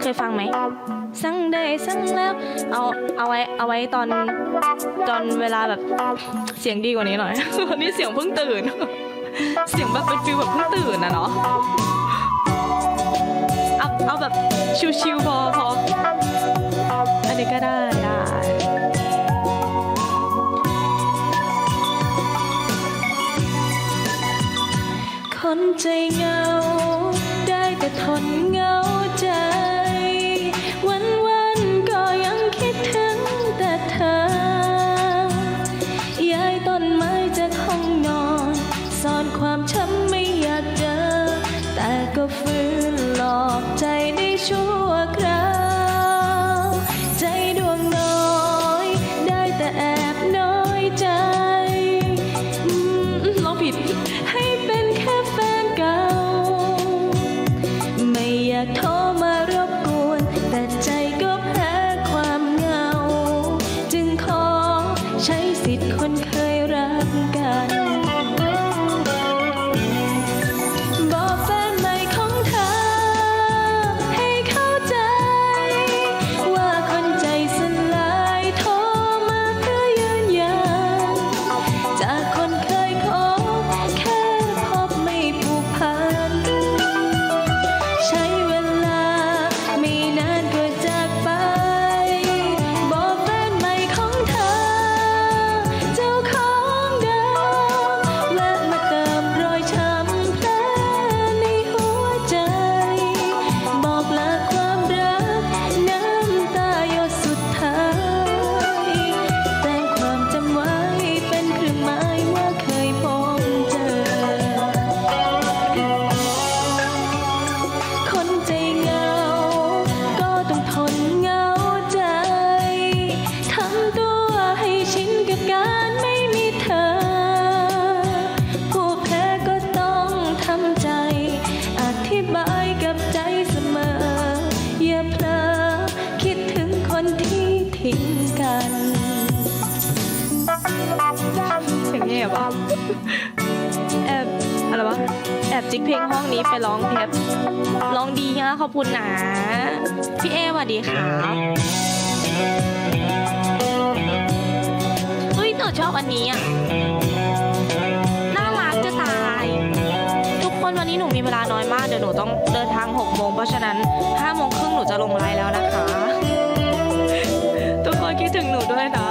เคยฟังไหม สั่งได้สั่งแล้ว เอาเอาไว้เอาไว้ตอนตอนเวลาแบบเสียงดีกว่านี้หน่อยวันนี้เสียงเพิ่งตื่น เสียงแบบเป็นฟิลแบบเพิ่งตื่นนะเนาะเอาเอาแบบชิวๆพอพอ เหงาใจ วันวันก็ยังคิดถึงแต่เธอย้ายต้นไม้จากห้องนอนซ่อนความช้ำไม่อยากเจอ แต่ก็ฟื้นหลอกใจได้ชั่ว ไเสียงเงียบอะแอบอะไรวะแอบจิกเพลงห้องนี้ไปร้องเพลงร้องดีนะขอบคุณนะพี่เอสวัสดีครับเฮ้ยหนูชอบอันนี้อะน่ารักจะตาย ทุกคนวันนี้หนูมีเวลาน้อยมากเดี๋ยวหนูต้องเดินทาง6โมงเพราะฉะนั้น5โมงครึ่งหนูจะลงไลน์แล้วนะคะ ทุกคนคิดถึงหนูด้วยนะ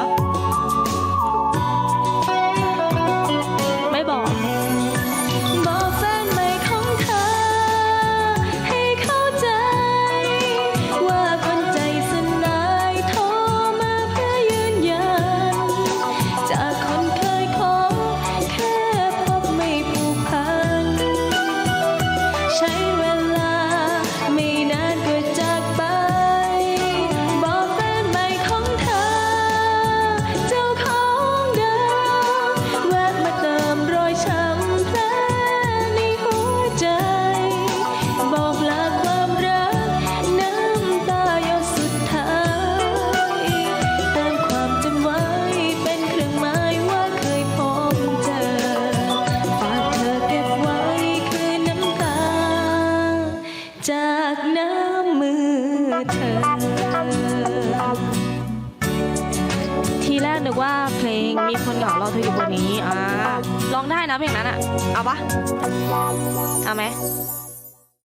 จากน้ำมือเธอ ทีแรกนึกว่าเพลงมีคนเหงารอเธออยู่บนนี้ อ่าร้องได้นะเพลงนั้นอะเอาปะเอาไหม